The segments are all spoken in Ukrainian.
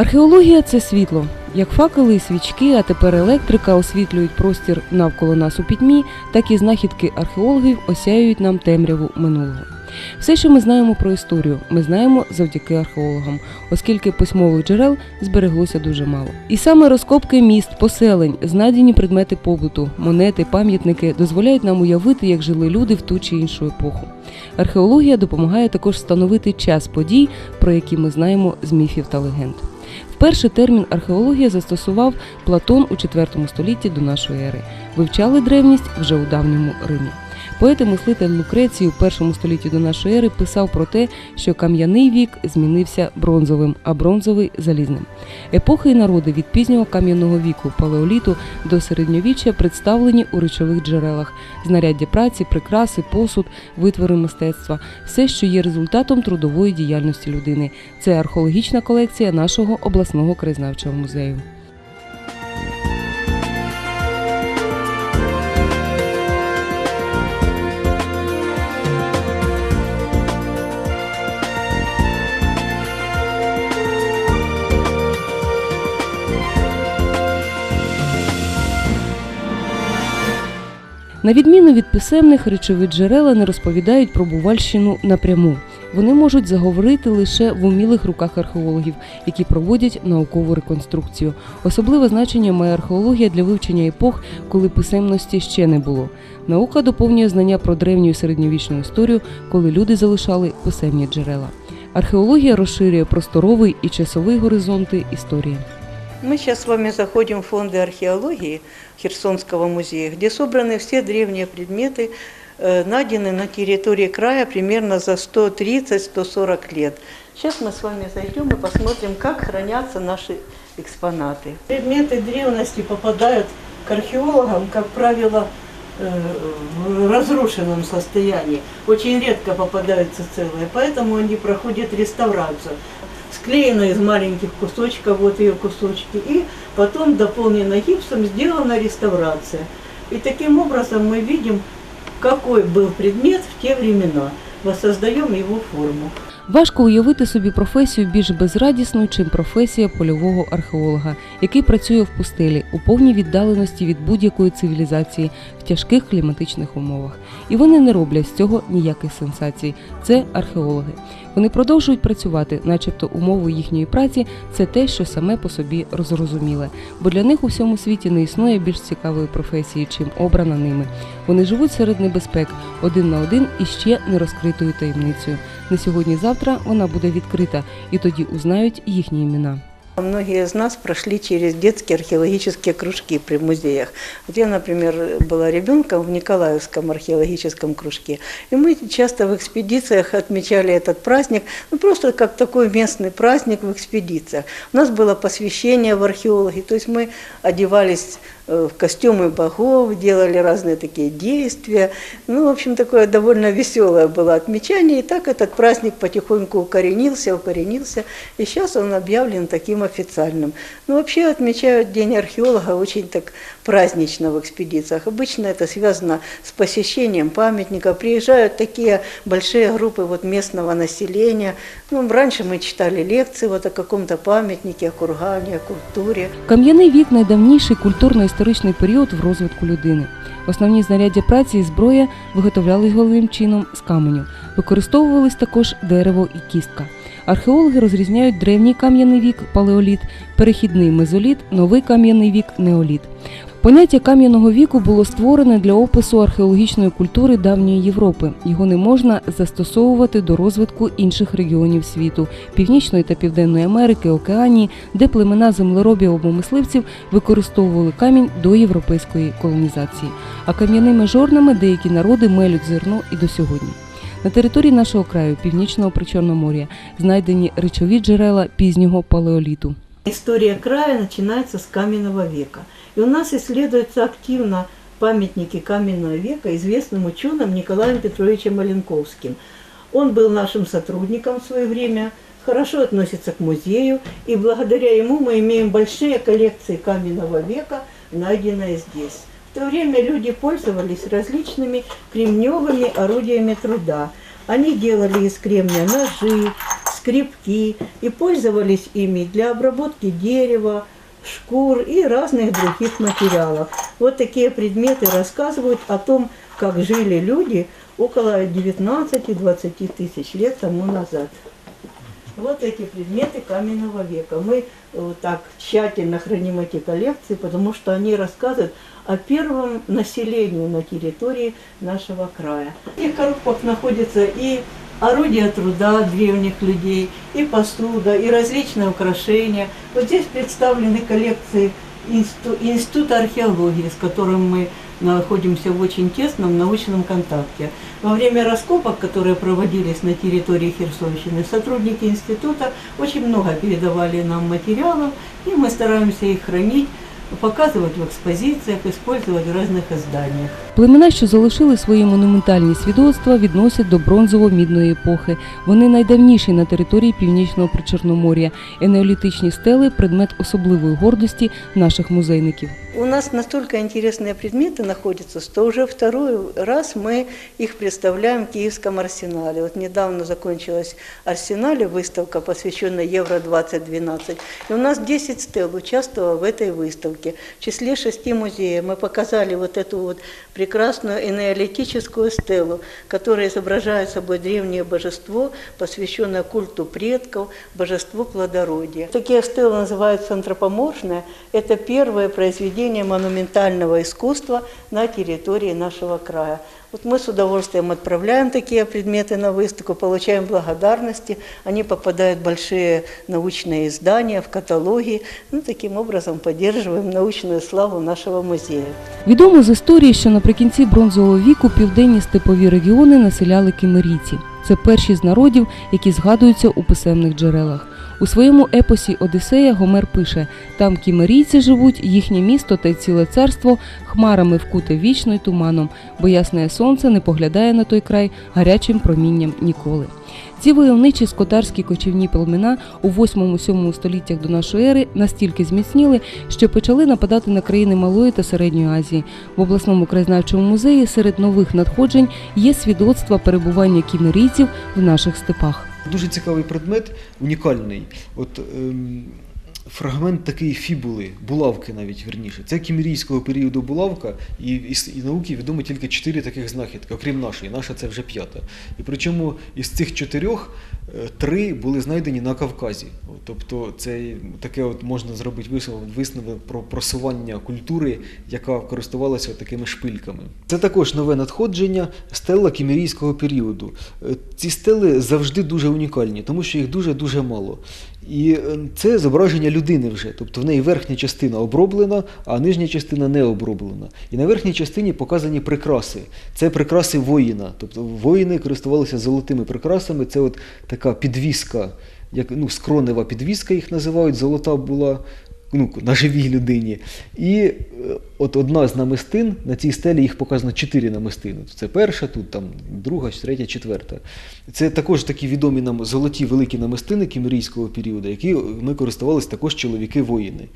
Археологія це світло. Як факели і свічки, а тепер електрика освітлюють простір навколо нас у пітьмі, так і знахідки археологів осяюють нам темряву минулого. Все, що ми знаємо про історію, ми знаємо завдяки археологам, оскільки письмових джерел збереглося дуже мало. І саме розкопки міст, поселень, знайдені предмети побуту, монети, пам'ятники дозволяють нам уявити, як жили люди в ту чи іншу епоху. Археологія допомагає також встановити час подій, про які ми знаємо з міфів та легенд. Вперше термін археологія застосував Платон у IV столітті до нашої ери. Вивчали древність вже у давньому Римі. Поет і мислитель Лукрецій у першому столітті до нашої ери писав про те, що кам'яний вік змінився бронзовим, а бронзовий залізним. Епохи і народи від пізнього кам'яного віку палеоліту до середньовіччя представлені у речових джерелах: знаряддя праці, прикраси, посуд, витвори мистецтва, все, що є результатом трудової діяльності людини. Це археологічна колекція нашого обласного краєзнавчого музею. На відміну від писемних, речові джерела не розповідають про Бувальщину напряму. Вони можуть заговорити лише в умілих руках археологів, які проводять наукову реконструкцію. Особливе значення має археологія для вивчення епох, коли писемності ще не було. Наука доповнює знання про древню середньовічну історію, коли люди залишали писемні джерела. Археологія розширює просторовий і часовий горизонти історії. Мы сейчас с вами заходим в фонды археологии Херсонского музея, где собраны все древние предметы, э, найденные на территории края примерно за 130-140 лет. Сейчас мы с вами зайдем и посмотрим, как хранятся наши экспонаты. Предметы древности попадают к археологам, как правило, э, в разрушенном состоянии. Очень редко попадаются целые, поэтому они проходят реставрацию склеена из маленьких кусочков, вот ее кусочки, и потом дополнена гипсом, сделана реставрация. И таким образом мы видим, какой был предмет в те времена. Воссоздаем его форму. Важко уявити собі професію більш безрадісну, чим професія польового археолога, який працює в пустелі у повній віддаленості від будь-якої цивілізації в тяжких кліматичних умовах. І вони не роблять з цього ніяких сенсацій. Це археологи. Вони продовжують працювати, начебто умови їхньої праці це те, що саме по собі розрозуміле, бо для них у всьому світі не існує більш цікавої професії, чим обрана ними. Вони живуть серед небезпек один на один і ще не розкритою таємницею. Не сьогодні-завтра вона буде відкрита, і тоді узнають їхні імена. Многие из нас прошли через детские археологические кружки при музеях. Вот я, например, была ребенком в Николаевском археологическом кружке. И мы часто в экспедициях отмечали этот праздник, ну просто как такой местный праздник в экспедициях. У нас было посвящение в археологи, то есть мы одевались э, в костюмы богов, делали разные такие действия. Ну, в общем, такое довольно веселое было отмечание. И так этот праздник потихоньку укоренился, укоренился. И сейчас он объявлен таким официальным. Но вообще отмечают День археолога очень так празднично в экспедициях. Обычно это связано с посещением памятника. Приезжают такие большие группы вот местного населения. Ну, раньше мы читали лекции вот о каком-то памятнике, о кургане, о культуре. Кам'яний вік найдавніший культурно-історичний період в розвитку людини. Основні знаряддя праці і зброя виготовлялись головним чином з каменю. Використовувались також дерево і кістка. Археологи розрізняють древній кам'яний вік палеоліт, перехідний мезоліт, новий кам'яний вік неоліт. Поняття кам'яного віку було створене для опису археологічної культури давньої Європи. Його не можна застосовувати до розвитку інших регіонів світу Північної та Південної Америки, Океанії, де племена землеробів або мисливців використовували камінь до європейської колонізації. А кам'яними жорнами деякі народи мелють зерно і до сьогодні. На території нашого краю, північного Причорномор'я, знайдені речові джерела пізнього палеоліту. История края начинается с каменного века. И у нас исследуются активно памятники каменного века известным ученым Николаем Петровичем Маленковским. Он был нашим сотрудником в свое время, хорошо относится к музею, и благодаря ему мы имеем большие коллекции каменного века, найденные здесь. В то время люди пользовались различными кремневыми орудиями труда. Они делали из кремня ножи, скребки и пользовались ими для обработки дерева, шкур и разных других материалов. Вот такие предметы рассказывают о том, как жили люди около 19-20 тысяч лет тому назад. Вот эти предметы каменного века. Мы э, так тщательно храним эти коллекции, потому что они рассказывают о первом населении на территории нашего края. В коробках находятся и орудия труда древних людей, и посуда, и различные украшения. Вот здесь представлены коллекции Инсту- Института археологии, с которым мы находимся в очень тесном научном контакте. Во время раскопок, которые проводились на территории Херсонщины, сотрудники института очень много передавали нам материалов, и мы стараемся их хранить, показывать в экспозициях, использовать в разных изданиях. Племена, що залишили свої монументальні свідоцтва, відносять до бронзово-мідної епохи. Вони найдавніші на території північного причорномор'я. Енеолітичні стели предмет особливої гордості наших музейників. У нас настолько интересные предметы находятся, что уже второй раз мы их представляем в Киевском арсенале. Вот недавно закончилась в арсенале выставка, посвященная Евро-2012. И у нас 10 стел участвовало в этой выставке. В числе шести музеев мы показали вот эту вот прекрасную энеолитическую стелу, которая изображает собой древнее божество, посвященное культу предков, божеству плодородия. Такие стелы называются антропоморфные. Это первое произведение монументального искусства на территории нашего края. Вот мы с удовольствием отправляем такие предметы на выставку, получаем благодарности, они попадают в большие научные издания, в каталоги. Ну, таким образом поддерживаем научную славу нашего музея. Відомо з історії, що наприкінці бронзового віку південні степові регіони населяли кімерійці. Це перші з народів, які згадуються у писемних джерелах. У своєму епосі Одисея Гомер пише: там кімерійці живуть, їхнє місто та й ціле царство хмарами вкуте вічно й туманом, бо ясне сонце не поглядає на той край гарячим промінням ніколи. Ці войовничі скотарські кочівні племена у 8-7 століттях до нашої ери настільки зміцніли, що почали нападати на країни Малої та Середньої Азії. В обласному краєзнавчому музеї серед нових надходжень є свідоцтва перебування кімерійців в наших степах. Дуже цікавий предмет, унікальний. От ем, фрагмент такий фібули, булавки навіть верніше. Це кімерійського періоду булавка, і, і, і науки відомо тільки чотири таких знахідки, окрім нашої. Наша це вже п'ята. І причому із цих чотирьох е, три були знайдені на Кавказі. Тобто це таке от можна зробити висновок, про просування культури, яка користувалася такими шпильками. Це також нове надходження стела кімерійського періоду. Е, Ці стели завжди дуже унікальні, тому що їх дуже-дуже мало. І е, це зображення людини вже, тобто в неї верхня частина оброблена, а нижня частина не оброблена. І на верхній частині показані прикраси. Це прикраси воїна. Тобто воїни користувалися золотими прикрасами. Це от така підвіска, як ну, скронева підвіска їх називають, золота була. Ну, на живій людині. І е, от одна з намистин, на цій стелі їх показано чотири намистини. Це перша, тут там друга, третя, четверта. Це також такі відомі нам золоті великі намистини кімерійського періоду, які ми користувалися також чоловіки-воїни.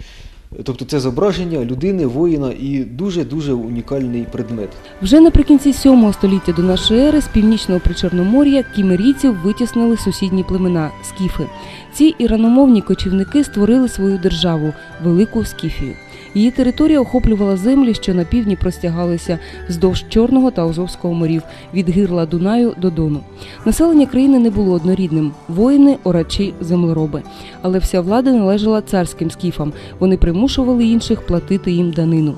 Тобто це зображення людини, воїна і дуже-дуже унікальний предмет. Вже наприкінці 7 століття до нашої ери з північного причорномор'я кімерійців витіснили сусідні племена скіфи. Ці іраномовні кочівники створили свою державу велику Скіфію. Її територія охоплювала землі, що на півдні простягалися вздовж Чорного та Азовського морів від гирла Дунаю до Дону. Населення країни не було однорідним: воїни, орачі, землероби. Але вся влада належала царським скіфам. Вони примушували інших платити їм данину.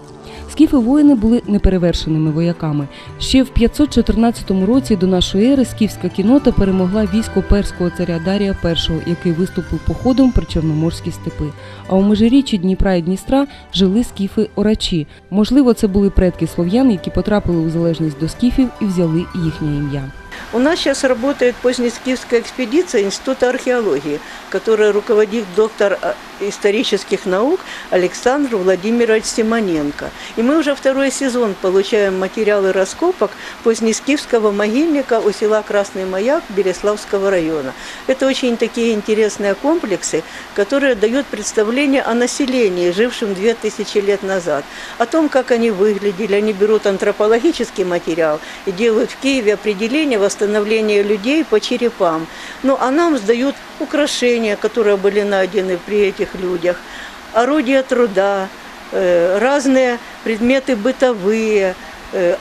Скіфи воїни були неперевершеними вояками. Ще в 514 році до нашої ери скіфська кінота перемогла військо перського царя Дарія І, який виступив походом при Чорноморські степи. А у межиріччі Дніпра і Дністра жили скіфи орачі. Можливо, це були предки слов'ян, які потрапили у залежність до скіфів і взяли їхнє ім'я. У нас сейчас работает позднескифская экспедиция Института археологии, которой руководит доктор а, исторических наук Александр Владимирович Симоненко. И мы уже второй сезон получаем материалы раскопок позднескифского могильника у села Красный Маяк Береславского района. Это очень такие интересные комплексы, которые дают представление о населении, жившем 2000 лет назад, о том, как они выглядели. Они берут антропологический материал и делают в Киеве определение восстановления людей по черепам. Ну, а нам сдают украшения, которые были найдены при этих людях, орудия труда, э, разные предметы бытовые, э,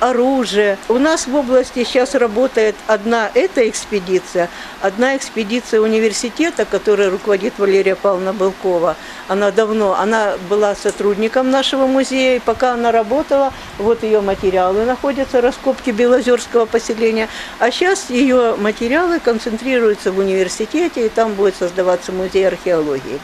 оружие. У нас в области сейчас работает одна эта экспедиция, одна экспедиция университета, которой руководит Валерия Павловна Белкова. Она давно, она была сотрудником нашего музея, и пока она работала, вот ее материалы находятся, раскопки Белозерского поселения. А сейчас ее материалы концентрируются в университете, и там будет создаваться музей археологии.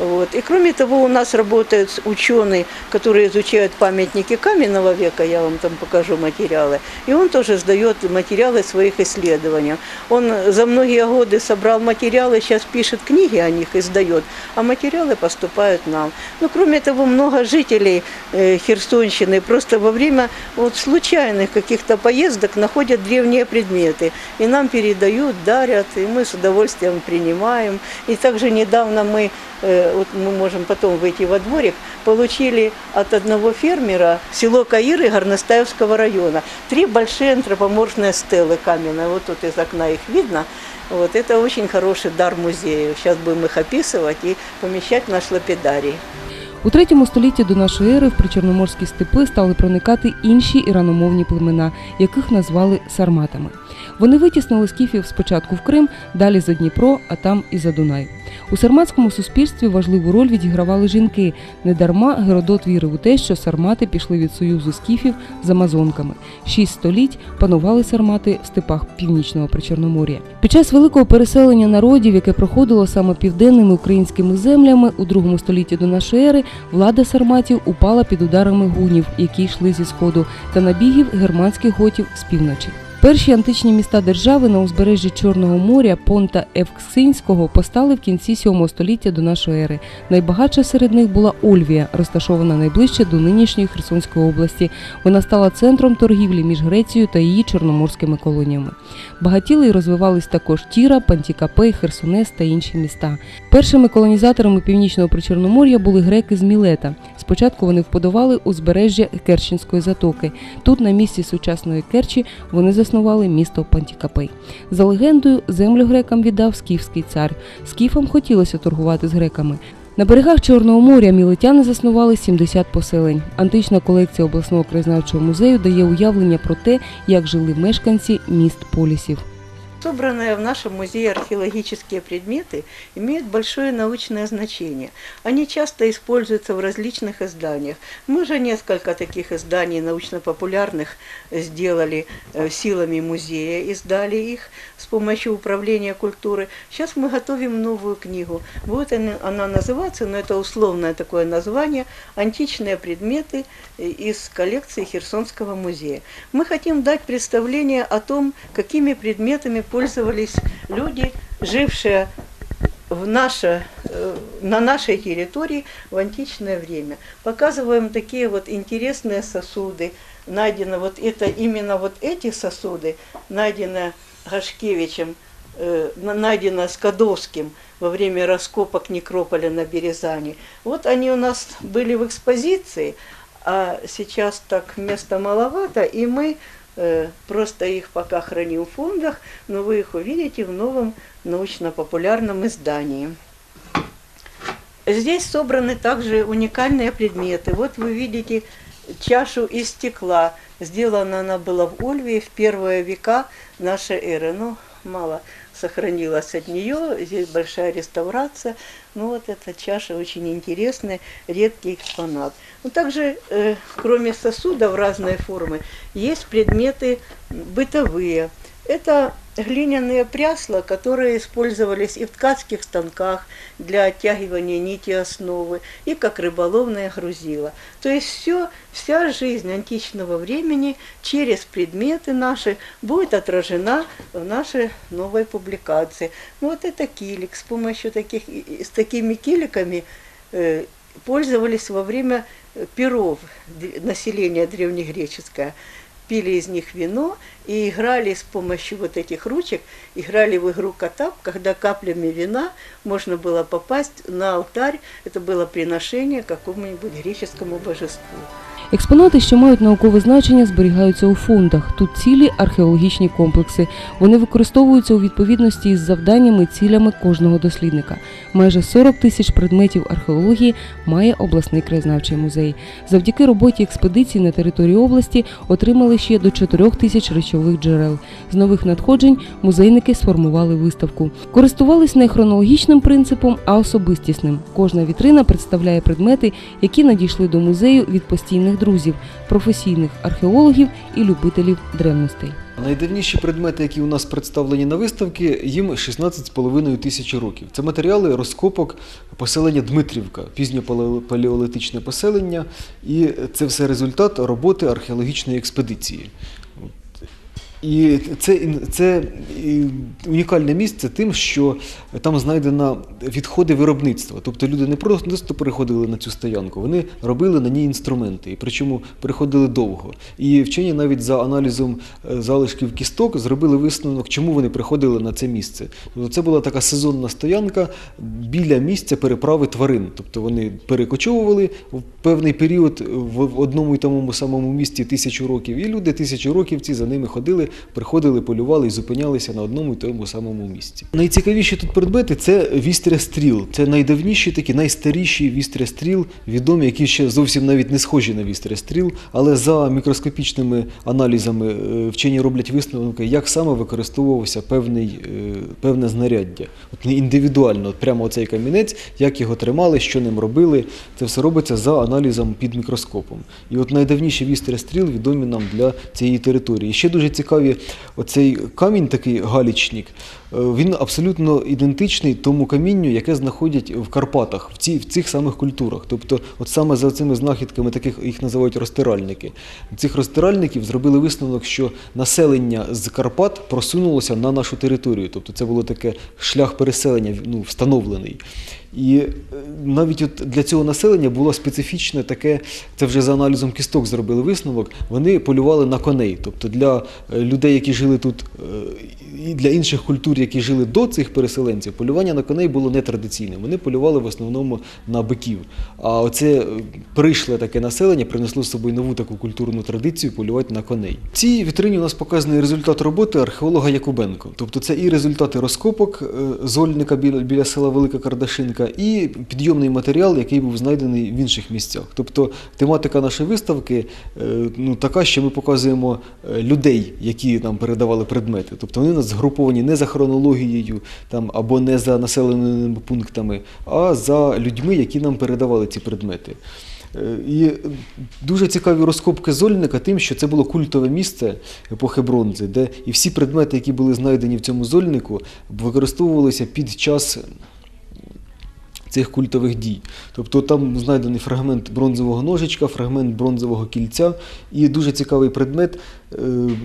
Вот. И кроме того, у нас работают ученые, которые изучают памятники каменного века, я вам там покажу материалы, и он тоже сдает материалы своих исследований. Он за многие годы собрал материалы, сейчас пишет книги о них и сдает, а материалы поступают нам. Ну, кроме того, много жителей э, Херсонщины просто во время вот, случайных каких-то поездок находят древние предметы, и нам передают, дарят, и мы с удовольствием принимаем. И также недавно мы э, вот мы можем потом выйти во дворик, получили от одного фермера село Каиры Горностаевского района три большие антропоморфные стелы каменные. Вот тут из окна их видно. Вот это очень хороший дар музею. Сейчас будем их описывать и помещать в наш лапидарий. У третьому столітті до нашої ери в причорноморські степи стали проникати інші іраномовні племена, яких назвали сарматами. Вони витіснили скіфів спочатку в Крим, далі за Дніпро, а там і за Дунай. У сарматському суспільстві важливу роль відігравали жінки. Недарма Геродот вірив у те, що сармати пішли від союзу скіфів з амазонками. Шість століть панували сармати в степах північного причорномор'я. Під час великого переселення народів, яке проходило саме південними українськими землями у другому столітті до нашої ери, влада сарматів упала під ударами гунів, які йшли зі сходу, та набігів германських готів з півночі. Перші античні міста держави на узбережжі Чорного моря Понта Евксинського постали в кінці 7 століття до нашої ери. Найбагатша серед них була Ольвія, розташована найближче до нинішньої Херсонської області. Вона стала центром торгівлі між Грецією та її чорноморськими колоніями. Багатіли і розвивались також Тіра, Пантікапей, Херсонес та інші міста. Першими колонізаторами північного причорномор'я були греки з Мілета. Спочатку вони вподавали узбережжя Керченської затоки. Тут, на місці сучасної Керчі, вони заснували місто Пантікапей. За легендою, землю грекам віддав скіфський цар. Скіфам хотілося торгувати з греками. На берегах Чорного моря мілетяни заснували 70 поселень. Антична колекція обласного краєзнавчого музею дає уявлення про те, як жили мешканці міст полісів. Собранные в нашем музее археологические предметы имеют большое научное значение. Они часто используются в различных изданиях. Мы уже несколько таких изданий научно-популярных сделали э, силами музея, издали их с помощью управления культуры. Сейчас мы готовим новую книгу. Вот она, она называется, но это условное такое название «Античные предметы э, из коллекции Херсонского музея». Мы хотим дать представление о том, какими предметами пользовались люди, жившие в наше, э, на нашей территории в античное время. Показываем такие вот интересные сосуды. Найдено вот это, именно вот эти сосуды, найдено Гашкевичем, э, на- найдено Скадовским во время раскопок некрополя на Березане. Вот они у нас были в экспозиции, а сейчас так места маловато, и мы э, просто их пока храним в фондах, но вы их увидите в новом научно-популярном издании. Здесь собраны также уникальные предметы. Вот вы видите чашу из стекла. Сделана она была в Ольве в первые века нашей эры. Ну, мало сохранилось от нее. Здесь большая реставрация. Ну, вот эта чаша очень интересная, редкий экспонат. Ну, также, э, кроме сосудов разной формы, есть предметы бытовые. Это глиняные прясла, которые использовались и в ткацких станках для оттягивания нити основы, и как рыболовное грузило. То есть все, вся жизнь античного времени через предметы наши будет отражена в нашей новой публикации. Ну вот это килик. С помощью таких, с такими киликами э, пользовались во время перов населения древнегреческое пили из них вино и играли с помощью вот этих ручек, играли в игру катап, когда каплями вина можно было попасть на алтарь, это было приношение какому-нибудь греческому божеству. Експонати, що мають наукове значення, зберігаються у фондах. Тут цілі археологічні комплекси. Вони використовуються у відповідності із завданнями і цілями кожного дослідника. Майже 40 тисяч предметів археології має обласний краєзнавчий музей. Завдяки роботі експедиції на території області отримали ще до 4 тисяч речових джерел. З нових надходжень музейники сформували виставку. Користувались не хронологічним принципом, а особистісним. Кожна вітрина представляє предмети, які надійшли до музею від постійних друзів, професійних археологів і любителів древностей. Найдавніші предмети, які у нас представлені на виставці, їм 16,5 тисяч років. Це матеріали розкопок поселення Дмитрівка, пізньопалеолітичне поселення, і це все результат роботи археологічної експедиції. І це, це унікальне місце тим, що там знайдено відходи виробництва. Тобто люди не просто, переходили на цю стоянку, вони робили на ній інструменти, і причому переходили довго. І вчені навіть за аналізом е, залишків кісток зробили висновок, чому вони приходили на це місце. Тобто це була така сезонна стоянка біля місця переправи тварин. Тобто вони перекочовували в певний період в одному і тому самому місці тисячу років, і люди тисячу років ці за ними ходили, приходили, полювали і зупинялися на одному і тому самому місці. Найцікавіші тут предмети це вістря стріл. Це найдавніші такі, найстаріші вістря стріл, відомі, які ще зовсім навіть не схожі на вістря стріл, але за мікроскопічними аналізами е, вчені роблять висновки, як саме використовувався певний, е, певне знаряддя. От індивідуально, от прямо оцей камінець, як його тримали, що ним робили. Це все робиться за аналізом під мікроскопом. І от найдавніші вістря стріл відомі нам для цієї території. Ще дуже цікаві оцей камінь, такий галічник, він абсолютно ідентичний тому камінню, яке знаходять в Карпатах, в, ці, в цих самих культурах. Тобто, от саме за цими знахідками, таких їх називають розтиральники. Цих розтиральників зробили висновок, що населення з Карпат просунулося на нашу територію. Тобто це було таке шлях переселення ну, встановлений. І е, навіть от для цього населення було специфічне таке, це вже за аналізом кісток зробили висновок. Вони полювали на коней. Тобто для е, людей, які жили тут, е, і для інших культур, які жили до цих переселенців, полювання на коней було нетрадиційним. Вони полювали в основному на биків. А оце е, прийшле таке населення принесло з собою нову таку культурну традицію полювати на коней. В цій вітрині у нас показаний результат роботи археолога Якубенко. Тобто це і результати розкопок е, зольника біля, села Велика Кардашинка, і підйомний матеріал, який був знайдений в інших місцях. Тобто тематика нашої виставки е, ну, така, що ми показуємо людей, які нам передавали предмети. Тобто вони у нас згруповані не за хронологією там, або не за населеними пунктами, а за людьми, які нам передавали ці предмети. Е, І дуже цікаві розкопки Зольника тим, що це було культове місце епохи бронзи, де і всі предмети, які були знайдені в цьому зольнику, використовувалися під час цих культових дій. Тобто там знайдений фрагмент бронзового ножичка, фрагмент бронзового кільця і дуже цікавий предмет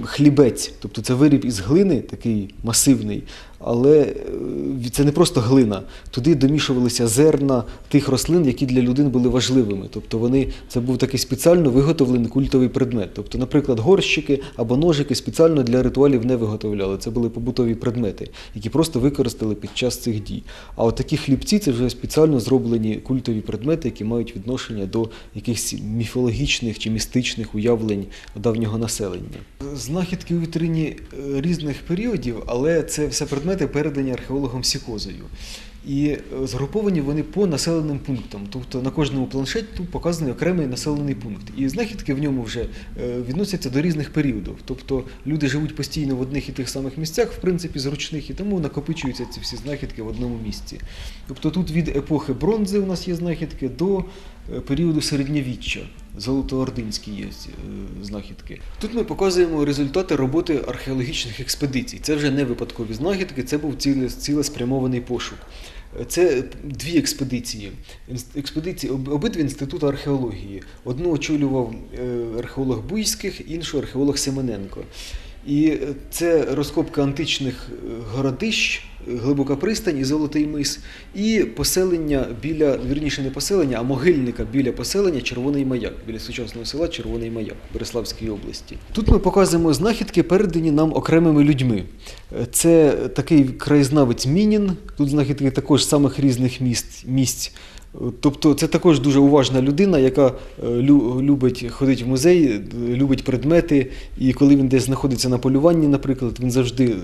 хлібець. Тобто це виріб із глини, такий масивний, але е, це не просто глина. Туди домішувалися зерна тих рослин, які для людини були важливими. Тобто вони, це був такий спеціально виготовлений культовий предмет. Тобто, наприклад, горщики або ножики спеціально для ритуалів не виготовляли. Це були побутові предмети, які просто використали під час цих дій. А от такі хлібці це вже спеціально зроблені культові предмети, які мають відношення до якихось міфологічних чи містичних уявлень давнього населення. Знахідки у вітрині е, різних періодів, але це все предмети передані археологом Сікозою. І е, згруповані вони по населеним пунктам. Тобто на кожному планшеті показаний окремий населений пункт. І знахідки в ньому вже е, відносяться до різних періодів. Тобто люди живуть постійно в одних і тих самих місцях, в принципі, зручних, і тому накопичуються ці всі знахідки в одному місці. Тобто тут від епохи бронзи у нас є знахідки до періоду середньовіччя. Золотоординські є е, знахідки. Тут ми показуємо результати роботи археологічних експедицій. Це вже не випадкові знахідки, це був цілеспрямований пошук. Це дві експедиції. Експедиції об- обидві інституту археології. Одну очолював е, археолог Буйських, іншу археолог Семененко. І це розкопка античних е, городищ, глибока пристань і золотий мис, і поселення біля, вірніше не поселення, а могильника біля поселення Червоний Маяк, біля сучасного села Червоний Маяк Береславської області. Тут ми показуємо знахідки, передані нам окремими людьми. Е, Це такий краєзнавець Мінін. Тут знахідки також самих різних місць. місць. Тобто це також дуже уважна людина, яка е, любить ходити в музей, е, любить предмети. І коли він десь знаходиться на полюванні, наприклад, він завжди е,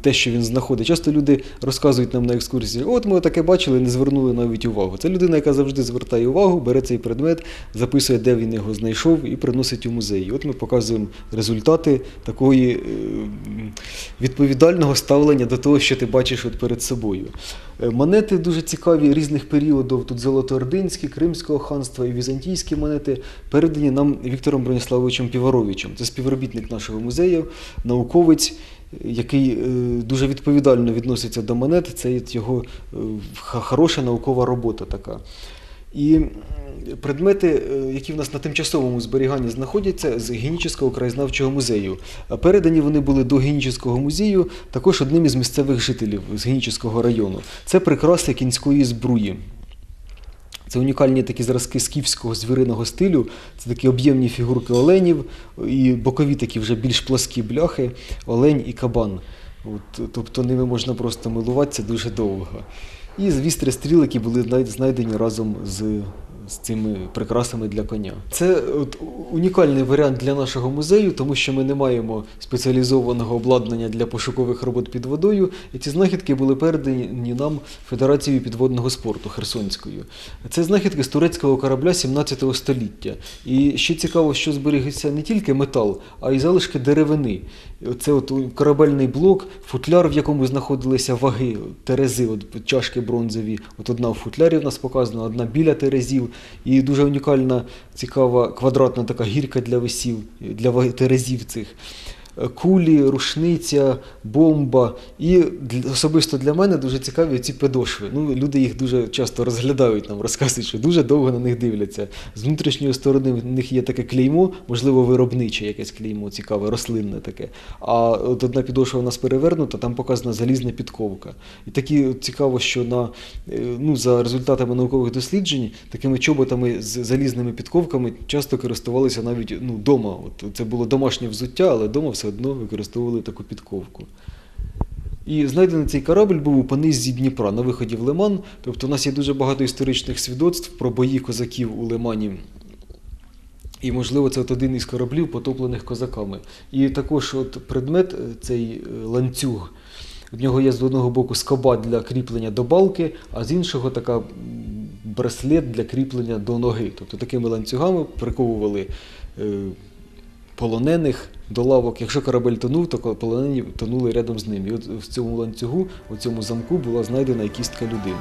те, що він знаходить. Часто люди розказують нам на екскурсії, от ми таке бачили, не звернули навіть увагу. Це людина, яка завжди звертає увагу, бере цей предмет, записує, де він його знайшов, і приносить у музей. І от ми показуємо результати такої відповідального ставлення до того, що ти бачиш от перед собою. Е, Монети дуже цікаві різних періодів. Тут Золотоординські, Кримського ханства і візантійські монети передані нам Віктором Броніславовичем Піваровичем. Це співробітник нашого музею, науковець, який е, дуже відповідально відноситься до монет. Це його е, хороша наукова робота така. І предмети, е, які в нас на тимчасовому зберіганні знаходяться з Генічеського краєзнавчого музею. Передані вони були до Генічеського музею також одним із місцевих жителів з Генічеського району. Це прикраси кінської збруї. Це унікальні такі зразки скіфського звіриного стилю. Це такі об'ємні фігурки оленів і бокові такі вже більш пласкі бляхи, олень і кабан. От, тобто ними можна просто милуватися дуже довго. І вістрі стрілики були знайдені разом з, з цими прикрасами для коня. Це от, унікальний варіант для нашого музею, тому що ми не маємо спеціалізованого обладнання для пошукових робот під водою. І ці знахідки були передані нам Федерацією підводного спорту Херсонською. Це знахідки з турецького корабля 17 століття. І ще цікаво, що зберігся не тільки метал, а й залишки деревини. Це от корабельний блок, футляр, в якому знаходилися ваги, терези, от чашки бронзові. От одна в футлярі в нас показана, одна біля терезів. І дуже унікальна, цікава квадратна така гірка для весів, для терезів цих. Кулі, рушниця, бомба. І особисто для мене дуже цікаві ці підошви. Ну, люди їх дуже часто розглядають нам, розказують, що дуже довго на них дивляться. З внутрішньої сторони в них є таке клеймо, можливо, виробниче якесь клеймо, цікаве, рослинне таке. А от одна підошва у нас перевернута, там показана залізна підковка. І такі цікаво, що на, е, ну, за результатами наукових досліджень такими чоботами з залізними підковками часто користувалися навіть ну, дома. От це було домашнє взуття, але вдома все одно використовували таку підковку. І знайдений цей корабль був у понизі Дніпра на виході в Лиман. Тобто у нас є дуже багато історичних свідоцтв про бої козаків у Лимані. І, можливо, це от один із кораблів, потоплених козаками. І також от предмет, е, цей е, ланцюг, в нього є з одного боку скоба для кріплення до балки, а з іншого така браслет для кріплення до ноги. Тобто такими ланцюгами приковували е, полонених до лавок. Якщо корабель тонув, то полонені тонули рядом з ним. І от в цьому ланцюгу, у цьому замку була знайдена і кістка людини.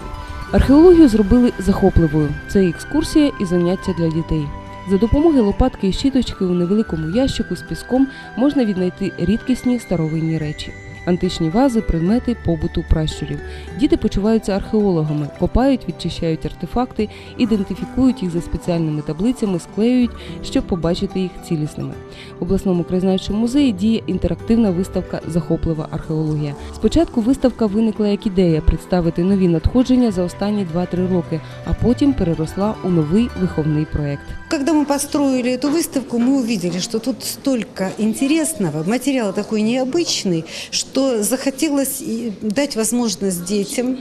Археологію зробили захопливою. Це екскурсія і заняття для дітей. За допомогою лопатки і щіточки у невеликому ящику з піском можна віднайти рідкісні старовинні речі Античні вази, предмети побуту пращурів. Діти почуваються археологами, копають, відчищають артефакти, ідентифікують їх за спеціальними таблицями, склеюють, щоб побачити їх цілісними. В обласному краєзнавчому музеї діє інтерактивна виставка Захоплива археологія. Спочатку виставка виникла як ідея представити нові надходження за останні 2-3 роки, а потім переросла у новий виховний проект. Когда мы построили эту выставку, мы увидели, что тут столько интересного, материал такой необычный, что захотелось и дать возможность детям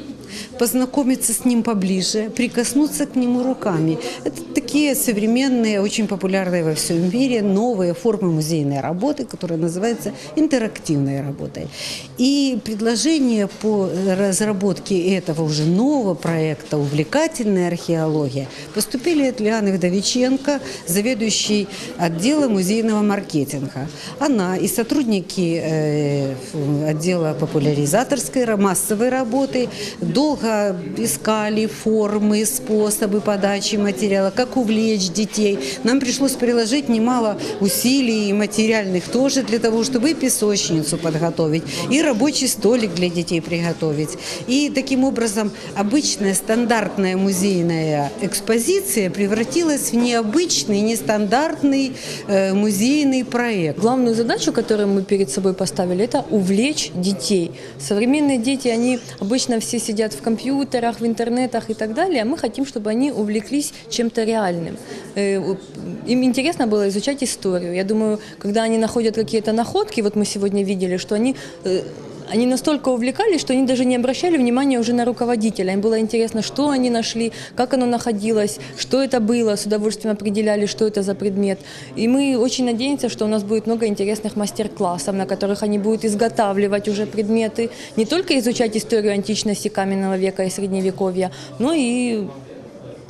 познакомиться с ним поближе, прикоснуться к нему руками. Это такие современные, очень популярные во всем мире новые формы музейной работы, которые называются интерактивной работой. И предложение по разработке этого уже нового проекта «Увлекательная археология» поступили от Лианы Вдовиченко, заведующей отдела музейного маркетинга. Она и сотрудники э, отдела популяризаторской, массовой работы долго искали формы, способы подачи материала, как увлечь детей. Нам пришлось приложить немало усилий и материальных тоже для того, чтобы и песочницу подготовить, и рабочий столик для детей приготовить. И таким образом обычная стандартная музейная экспозиция превратилась в необычный, нестандартный э, музейный проект. Главную задачу, которую мы перед собой поставили, это увлечь детей. Современные дети, они обычно все сидят в компьютерах, в интернетах и так далее, а мы хотим, чтобы они увлеклись чем-то реальным. Э, у- Им интересно было изучать историю. Я думаю, когда они находят какие-то находки, вот мы сегодня видели, что они э, они настолько увлекались, что они даже не обращали внимания уже на руководителя. Им было интересно, что они нашли, как оно находилось, что это было, с удовольствием определяли, что это за предмет. И мы очень надеемся, что у нас будет много интересных мастер-классов, на которых они будут изготавливать уже предметы, не только изучать историю античности каменного века и средневековья, но и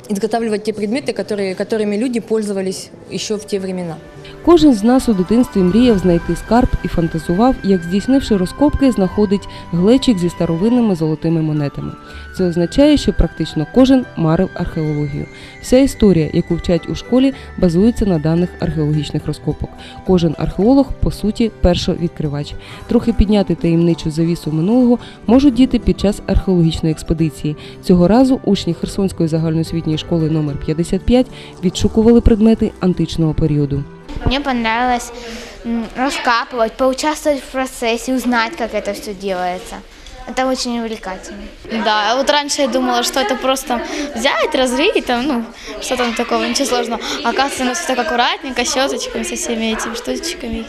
изготавливать те предметы, которые, которыми люди пользовались еще в те времена. Кожен з нас у дитинстві мріяв знайти скарб і фантазував, як здійснивши розкопки, знаходить глечик зі старовинними золотими монетами. Це означає, що практично кожен марив археологію. Вся історія, яку вчать у школі, базується на даних археологічних розкопок. Кожен археолог, по суті, першовідкривач. Трохи підняти таємничу завісу минулого можуть діти під час археологічної експедиції. Цього разу учні Херсонської загальноосвітньої школи номер 55 відшукували предмети античного періоду. Мне понравилось раскапывать, поучаствовать в процессе, узнать, как это все делается. Это очень увлекательно. Да, вот раньше я думала, что это просто взять, разрыть, там, ну, что там такого, ничего сложного. А оказывается, оно все так аккуратненько, щеточками, со всеми этими штучками.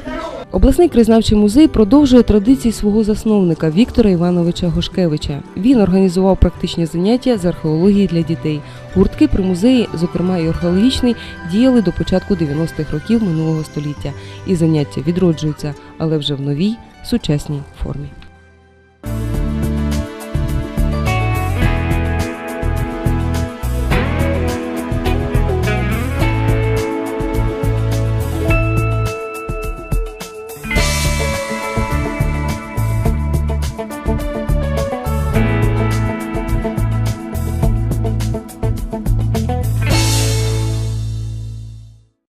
Обласний краєзнавчий музей продовжує традиції свого засновника Віктора Івановича Гошкевича. Він організував практичні заняття з археології для дітей. Гуртки при музеї, зокрема і археологічний, діяли до початку 90-х років минулого століття. І заняття відроджуються, але вже в новій сучасній формі.